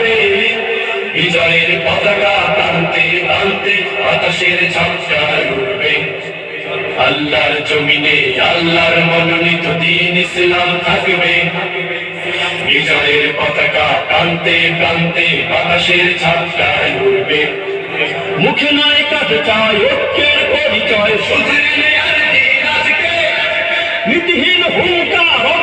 থাকবে বিজয়ের পতাকা টানতে টানতে বাতাসের ঝাপটায় উঠবে আল্লাহর জমিনে, আল্লাহর মনোনীত দিন ইসলাম থাকবে। বিজয়ের পতাকা টানতে টানতে বাতাসের ঝাপটায় উঠবে মুখে নয় কাজ চায়, ঐক্যের পরিচয় সুধীর আর দিন আজকে। নীতিহীন হুঙ্কার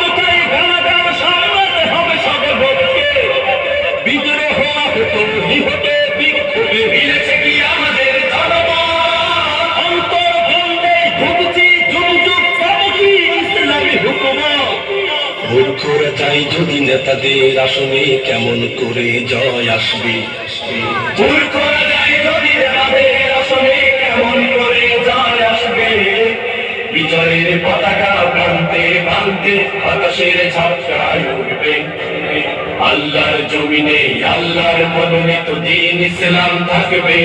মূর্খরা চাই যদি নেতাদের আসনে কেমন করে জয় আসবে? মূর্খরা চাই যদি নেতাদের আসনে কেমন করে জয় আসবে? বিজয়ের পতাকা প্রান্তে প্রান্তে বাতাসের ঝাপটায় উঠবে। আল্লাহর জমিনে, আল্লাহর মনোনীত দিন ইসলাম থাকবে।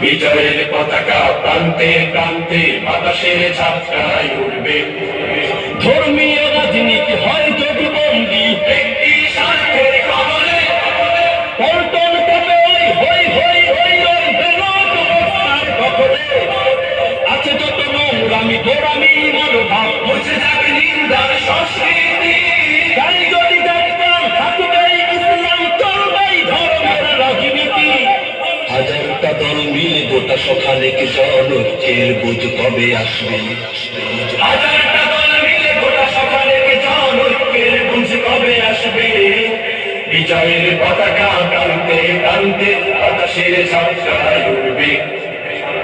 বিজয়ের পতাকা প্রান্তে প্রান্তে বাতাসের ঝাপটায় উঠবে। গোড়ামি মনোভাব মুছে যাবে নিন্দার সংস্কৃতি। তাই যদি দেখতাম থাকবেই ইসলাম চলবেই ধর্মের রাজনীতি। হাজারটা দল মিলে গোটা সখানেক জনকের বুঝ কবে আসবে? হাজারটা দল মিলে গোটা সখানেক জনকের বুঝ কবে আসবে? বিজয়ের পতাকা টানতে টানতে বাতাসের ঝাপটায় উঠবে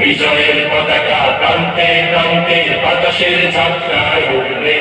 বিজয়ের পতাকা প্রান্তে প্রান্তে বাতাসের যাত্রায় উঠবে